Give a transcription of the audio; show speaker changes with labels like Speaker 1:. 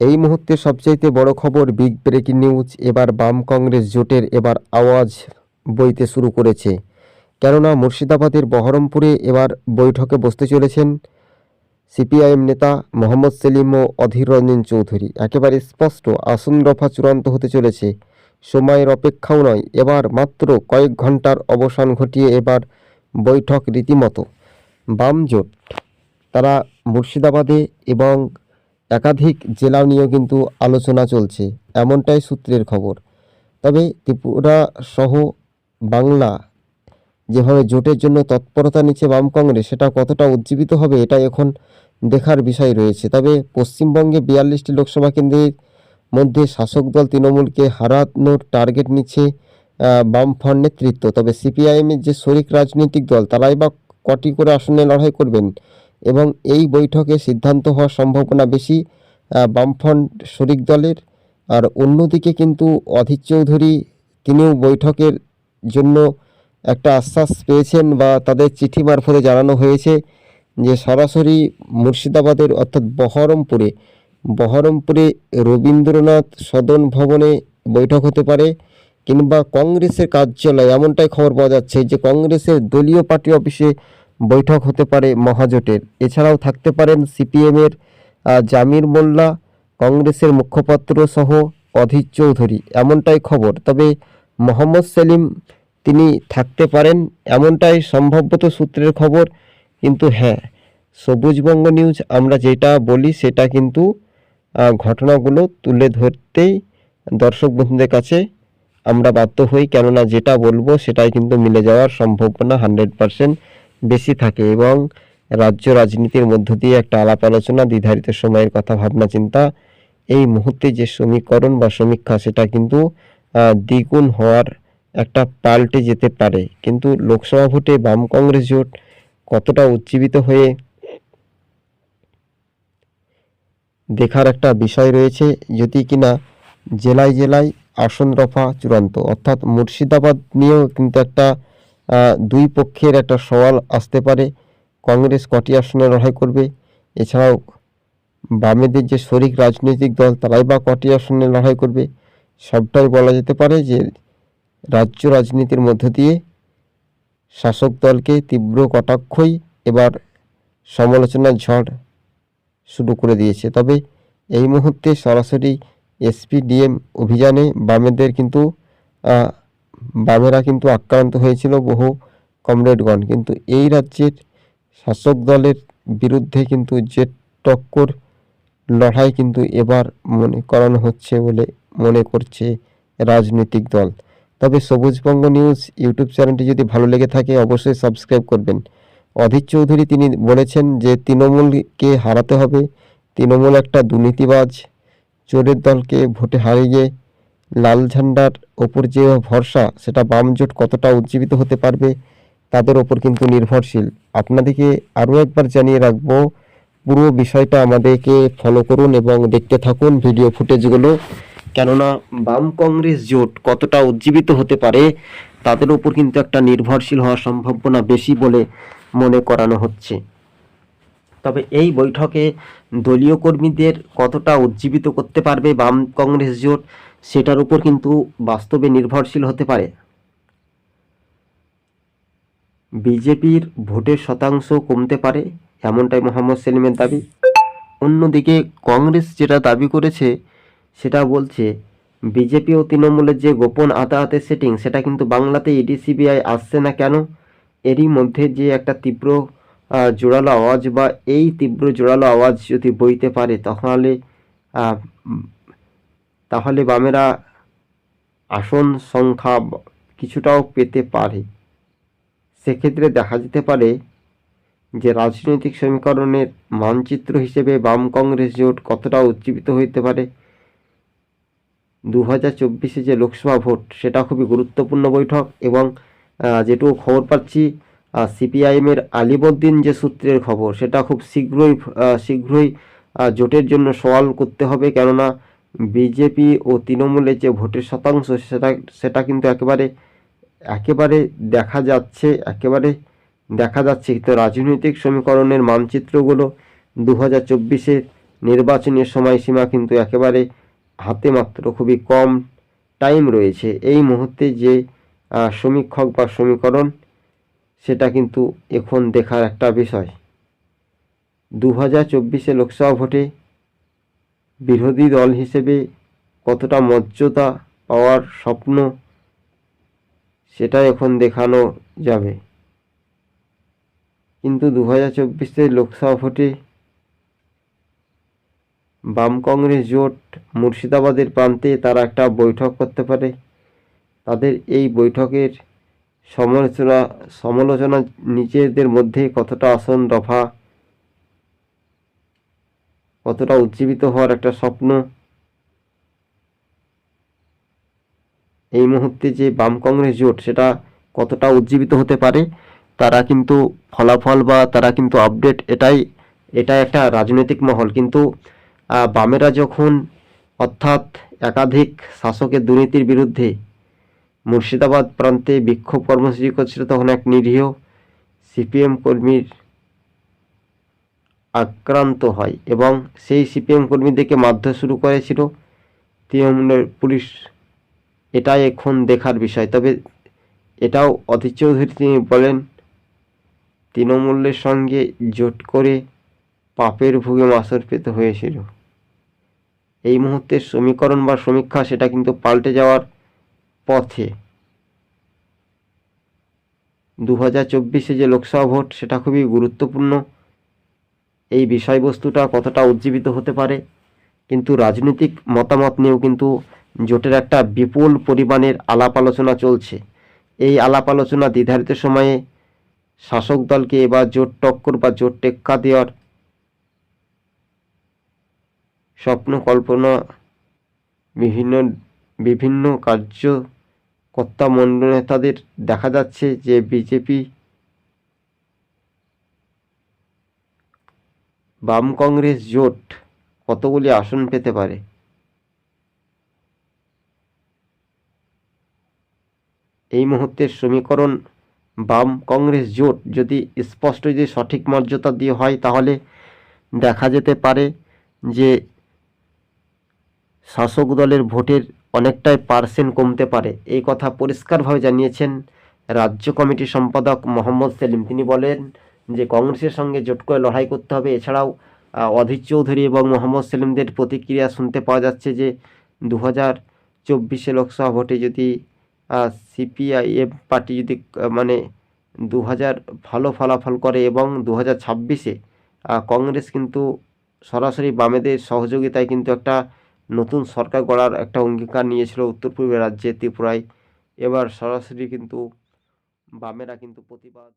Speaker 1: এই মুহূর্তে সবচাইতে বড় খবর বিগ ব্রেকিং নিউজ, এবার বাম কংগ্রেস জোটের এবার আওয়াজ বইতে শুরু করেছে। কেননা মুর্শিদাবাদের বহরমপুরে এবার বৈঠকে বসতে চলেছেন সিপিআইএম নেতা মোহাম্মদ সেলিম ও অধীর রঞ্জন চৌধুরী। একেবারে স্পষ্ট, আসন রফা চূড়ান্ত হতে চলেছে। সময়ের অপেক্ষাও নয়, এবার মাত্র কয়েক ঘণ্টার অবসান ঘটিয়ে এবার বৈঠক রীতিমতো। বাম জোট, তারা মুর্শিদাবাদে এবং একাধিক জেলা নিয়েও কিন্তু আলোচনা চলছে, এমনটাই সূত্রের খবর। তবে ত্রিপুরা সহ বাংলা যেভাবে জোটের জন্য তৎপরতা নিচ্ছে বাম কংগ্রেস, সেটা কতটা উজ্জীবিত হবে এটা এখন দেখার বিষয় রয়েছে। তবে পশ্চিমবঙ্গে বিয়াল্লিশটি লোকসভা কেন্দ্রের মধ্যে শাসক দল তৃণমূলকে হারানোর টার্গেট নিচ্ছে বামফ্রন্ট নেতৃত্ব। তবে সিপিআইএমের যে শরিক রাজনৈতিক দল, তারাই বা কটি করে আসনে লড়াই করবেন এবং এই বৈঠকে সিদ্ধান্ত হওয়ার সম্ভাবনা বেশি বামফ্রন্ট শরিক দলের। আর অন্যদিকে কিন্তু অধীর চৌধুরী তিনিও বৈঠকের জন্য একটা আশ্বাস পেয়েছেন বা তাদের চিঠি মারফতে জানানো হয়েছে যে সরাসরি মুর্শিদাবাদের অর্থাৎ বহরমপুরে বহরমপুরে রবীন্দ্রনাথ সদন ভবনে বৈঠক হতে পারে কিংবা কংগ্রেসের কার্যালয়। এমনটাই খবর পাওয়া যাচ্ছে যে কংগ্রেসের দলীয় পার্টি অফিসে বৈঠক হতে পারে মহাজোটের। এছাড়াও থাকতে পারেন সিপিএমের জামির মোল্লা, কংগ্রেসের মুখপাত্র সহ অধীর চৌধুরী। এমনটাই খবর। তবে মোহাম্মদ সেলিম তিনি থাকতে পারেন, এমনটাই সম্ভবত সূত্রের খবর, কিন্তু হ্যাঁ সবুজবঙ্গ নিউজ আমরা যেটা বলি সেটা কিন্তু ঘটনাগুলো তুলে ধরতেই দর্শক বন্ধুদের কাছে আমরা বাধ্য হই, কেননা যেটা বলব সেটাই কিন্তু মিলে যাওয়ার সম্ভাবনা হান্ড্রেড পারসেন্ট বেশি থাকে এবং রাজ্য রাজনীতির মধ্য দিয়ে একটা আলাপ আলোচনা, দ্বিধারিত সময়ের কথা, ভাবনা, চিন্তা, এই মুহূর্তে যে সমীকরণ বা সমীক্ষা সেটা কিন্তু দ্বিগুণ হওয়ার একটা পাল্টে যেতে পারে। কিন্তু লোকসভা ভোটে বাম কংগ্রেস জোট কতটা উজ্জীবিত হয়ে দেখার একটা বিষয় রয়েছে, যদি কিনা জেলায় জেলায় আসন রফা চূড়ান্ত, অর্থাৎ মুর্শিদাবাদ নিয়েও কিন্তু একটা দুই পক্ষের একটা সওয়াল আসতে পারে। কংগ্রেস কটি আসনে লড়াই করবে? এছাড়াও বামেদের যে শরিক রাজনৈতিক দল, তারাই বা কটি আসনে লড়াই করবে? সবটাই বলা যেতে পারে যে রাজ্য রাজনীতির মধ্য দিয়ে শাসক দলকে তীব্র কটাক্ষই এবার সমালোচনার ঝড় শুরু করে দিয়েছে। তবে এই মুহূর্তে সরাসরি এসপিডিএম অভিযানে বামেদের কিন্তু বামেরা কিন্তু আক্রান্ত হয়েছিল বহু কমরেডগণ। কিন্তু এই রাজ্যের শাসক দলের বিরুদ্ধে কিন্তু যে টক্কর লড়াই কিন্তু এবার মনে করানো হচ্ছে বলে মনে করছে রাজনৈতিক দল। তবে সবুজবঙ্গ নিউজ ইউটিউব চ্যানেলটি যদি ভালো লেগে থাকে, অবশ্যই সাবস্ক্রাইব করবেন। অধীর চৌধুরী তিনি বলেছেন যে, তৃণমূলকে হারাতে হবে। তৃণমূল একটা দুর্নীতিবাজ চোরের দলকে ভোটে হারিয়ে লাল ঝান্ডার ওপর যে ভরসা, সেটা বাম জোট কতটা উজ্জীবিত হতে পারবে, তাদের ওপর কিন্তু নির্ভরশীল। আপনাদেরকে আরও একবার জানিয়ে রাখব, পুরো বিষয়টা আমাদেরকে ফলো করুন এবং দেখতে থাকুন ভিডিও ফুটেজগুলো কেননা বাম কংগ্রেস জোট কতটা উজ্জীবিত হতে পারে, তাদের উপর কিন্তু একটা নির্ভরশীল হওয়ার সম্ভাবনা বেশি বলে মনে করানো হচ্ছে। তবে এই বৈঠকে দলীয় কর্মীদের কতটা উজ্জীবিত করতে পারবে বাম কংগ্রেস জোট সেটার উপর কিন্তু বাস্তবে নির্ভরশীল হতে পারে। বিজেপির ভোটের শতাংশ কমতে পারে, এমনটাই মোহাম্মদ সেলিমের দাবি। অন্যদিকে কংগ্রেস যেটা দাবি করেছে, সেটা বলছে, বিজেপি ও তৃণমূলের যে গোপন আদালতের সেটিং সেটা কিন্তু বাংলাতে ইডি সিবিআই আসছে না কেন? এরই মধ্যে যে একটা তীব্র জোরালো আওয়াজ বা এই তীব্র জোরালো আওয়াজ যদি বইতে পারে, তাহলে তাহলে বামেরা আসন সংখ্যা কিছুটাও পেতে পারে। সেক্ষেত্রে দেখা যেতে পারে যে রাজনৈতিক সমীকরণের মানচিত্র হিসেবে বাম কংগ্রেস জোট কতটা উজ্জীবিত হইতে পারে? দু হাজার চব্বিশে যে লোকসভা ভোট, সেটা খুবই গুরুত্বপূর্ণ বৈঠক এবং যেটুকু খবর পাচ্ছি সিপিআইএমের আলিবদ্দিন যে সূত্রের খবর, সেটা খুব শীঘ্রই শীঘ্রই জোটের জন্য সওয়াল করতে হবে। কেননা বিজেপি ও তৃণমূলের যে ভোটের শতাংশ, সেটা সেটা কিন্তু একেবারে একেবারে দেখা যাচ্ছে, একেবারে দেখা যাচ্ছে। কিন্তু রাজনৈতিক সমীকরণের মানচিত্রগুলো দু হাজার চব্বিশে নির্বাচনের সময়সীমা কিন্তু একেবারে হাতে মাত্র খুবই কম টাইম রয়েছে। এই মুহূর্তে যে সমীক্ষক বা সমীকরণ, সেটা কিন্তু এখন দেখার একটা বিষয়। দু হাজার চব্বিশে লোকসভা ভোটে বিরোধী দল হিসেবে কতটা মর্যাদা পাওয়ার স্বপ্ন, সেটা এখন দেখানো যাবে। কিন্তু দু হাজার চব্বিশে লোকসভা ভোটে বাম কংগ্রেস জোট মুর্শিদাবাদের প্রান্তে তারা একটা বৈঠক করতে পারে। তাদের এই বৈঠকের সমালোচনা সমালোচনা নিজেদের মধ্যে কতটা আসন দফা কতটা উজ্জীবিত হওয়ার একটা স্বপ্ন। এই মুহূর্তে যে বাম কংগ্রেস জোট, সেটা কতটা উজ্জীবিত হতে পারে, তারা কিন্তু ফলাফল বা তারা কিন্তু আপডেট এটাই এটা একটা রাজনৈতিক মহল। কিন্তু বামেরা যখন অর্থাৎ একাধিক শাসকের দুর্নীতির বিরুদ্ধে মুর্শিদাবাদ প্রান্তে বিক্ষোভ কর্মসূচি করছিল, তখন এক নিরীহ সিপিএম কর্মীর আক্রান্ত হয় এবং সেই সিপিএম কর্মীদেরকে মারধর শুরু করেছিল। তৃণমূলের পুলিশ এটাই এখন দেখার বিষয়। তবে এটাও অধীর চৌধুরী তিনি বলেন, তৃণমূলের সঙ্গে জোট করে পাপের ভুগে মাসর পেতে হয়েছিল। এই মুহূর্তের সমীকরণ বা সমীক্ষা সেটা কিন্তু পাল্টে যাওয়ার পথে। দু হাজার চব্বিশে যে লোকসভা ভোট সেটা খুবই গুরুত্বপূর্ণ। এই বিষয়বস্তুটা কতটা উজ্জীবিত হতে পারে? কিন্তু রাজনৈতিক মতামত নিয়েও কিন্তু জোটের একটা বিপুল পরিমাণের আলাপ আলোচনা চলছে। এই আলাপ আলোচনা নির্ধারিত সময়ে শাসক দলকে এবার জোট টক্কর বা জোট টেক্কা দেওয়ার স্বপ্ন, কল্পনা, বিভিন্ন বিভিন্ন কার্যকর্তা মণ্ডল নেতাদের দেখা যাচ্ছে যে বিজেপি বাম কংগ্রেস জোট কতগুলি আসন পেতে পারে? এই মুহূর্তের সমীকরণ বাম কংগ্রেস জোট যদি স্পষ্ট যদি সঠিক মর্যাদা দিয়ে হয়, তাহলে দেখা যেতে পারে যে শাসক দলের ভোটের অনেকটাই পার্সেন্ট কমতে পারে। এই কথা পরিষ্কারভাবে জানিয়েছেন রাজ্য কমিটি সম্পাদক মোহাম্মদ সেলিম। তিনি বলেন যে কংগ্রেসের সঙ্গে জোট করে লড়াই করতে হবে। এছাড়াও অধীর চৌধুরী এবং মোহাম্মদ সেলিমদের প্রতিক্রিয়া শুনতে পাওয়া যাচ্ছে যে দু হাজার চব্বিশে লোকসভা ভোটে যদি সিপিআইএম পার্টি যদি মানে দু হাজার ভালো ফলাফল করে এবং দু হাজার ছাব্বিশে কংগ্রেস কিন্তু সরাসরি বামেদের সহযোগিতায় কিন্তু একটা নতুন সরকার গড়ার একটা অঙ্গীকার নিয়েছিল উত্তর পূর্বের রাজ্যে ত্রিপুরায়। এবার সরাসরি কিন্তু বামেরা কিন্তু প্রতিবাদ